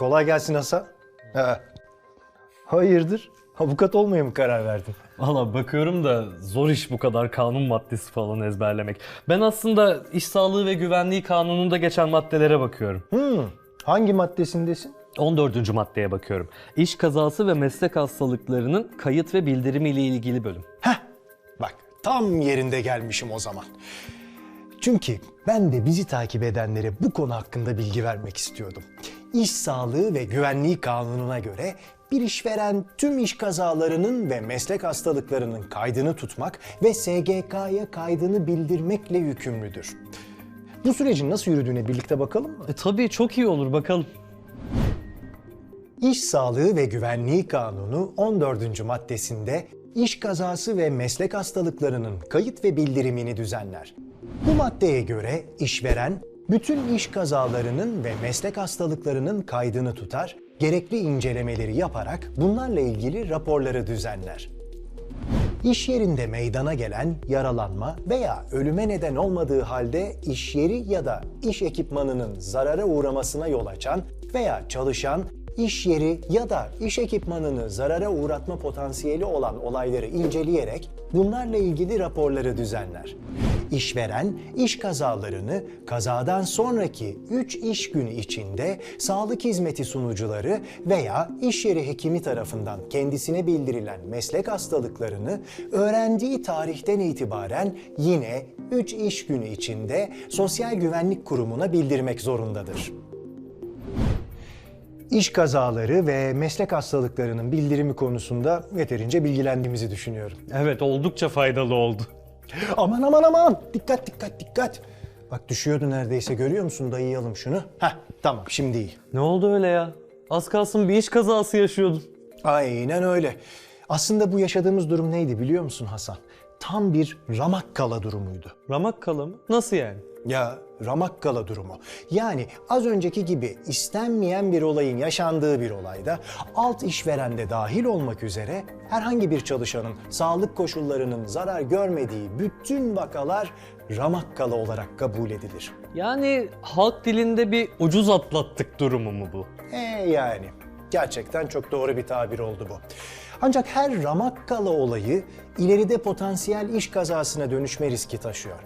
Kolay gelsin Hasan. Ha. Hayırdır? Avukat olmaya mı karar verdin? Valla bakıyorum da zor iş bu kadar kanun maddesi falan ezberlemek. Ben aslında iş sağlığı ve güvenliği kanununda geçen maddelere bakıyorum. Hmm, hangi maddesindesin? 14. maddeye bakıyorum. İş kazası ve meslek hastalıklarının kayıt ve bildirimi ile ilgili bölüm. Heh, bak tam yerinde gelmişim o zaman. Çünkü ben de bizi takip edenlere bu konu hakkında bilgi vermek istiyordum. İş sağlığı ve güvenliği kanununa göre bir işveren tüm iş kazalarının ve meslek hastalıklarının kaydını tutmak ve SGK'ya kaydını bildirmekle yükümlüdür. Bu sürecin nasıl yürüdüğüne birlikte bakalım mı? E tabii çok iyi olur bakalım. İş Sağlığı ve Güvenliği Kanunu 14. maddesinde iş kazası ve meslek hastalıklarının kayıt ve bildirimini düzenler. Bu maddeye göre işveren bütün iş kazalarının ve meslek hastalıklarının kaydını tutar, gerekli incelemeleri yaparak bunlarla ilgili raporları düzenler. İş yerinde meydana gelen yaralanma veya ölüme neden olmadığı halde iş yeri ya da iş ekipmanının zarara uğramasına yol açan veya çalışan iş yeri ya da iş ekipmanını zarara uğratma potansiyeli olan olayları inceleyerek bunlarla ilgili raporları düzenler. İşveren iş kazalarını kazadan sonraki 3 iş günü içinde sağlık hizmeti sunucuları veya iş yeri hekimi tarafından kendisine bildirilen meslek hastalıklarını öğrendiği tarihten itibaren yine 3 iş günü içinde Sosyal Güvenlik Kurumu'na bildirmek zorundadır. İş kazaları ve meslek hastalıklarının bildirimi konusunda yeterince bilgilendiğimizi düşünüyorum. Evet oldukça faydalı oldu. Aman aman aman dikkat dikkat dikkat. Bak düşüyordu neredeyse görüyor musun dayayalım şunu. Heh tamam şimdi iyi. Ne oldu öyle ya? Az kalsın bir iş kazası yaşıyordun. Aynen öyle. Aslında bu yaşadığımız durum neydi biliyor musun Hasan? Tam bir ramakkala durumuydu. Ramakkala mı? Nasıl yani? Ya ramakkala durumu. Yani az önceki gibi istenmeyen bir olayın yaşandığı bir olayda alt işveren de dahil olmak üzere herhangi bir çalışanın sağlık koşullarının zarar görmediği bütün vakalar ramakkala olarak kabul edilir. Yani halk dilinde bir ucuz atlattık durumu mu bu? E yani gerçekten çok doğru bir tabir oldu bu. Ancak her ramakkala olayı ileride potansiyel iş kazasına dönüşme riski taşıyor.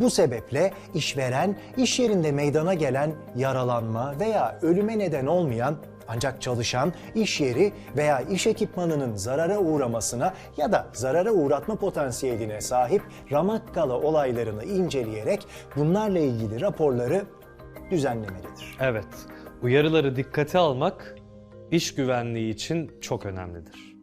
Bu sebeple işveren iş yerinde meydana gelen yaralanma veya ölüme neden olmayan ancak çalışan iş yeri veya iş ekipmanının zarara uğramasına ya da zarara uğratma potansiyeline sahip ramakkala olaylarını inceleyerek bunlarla ilgili raporları düzenlemelidir. Evet. Uyarıları dikkate almak iş güvenliği için çok önemlidir.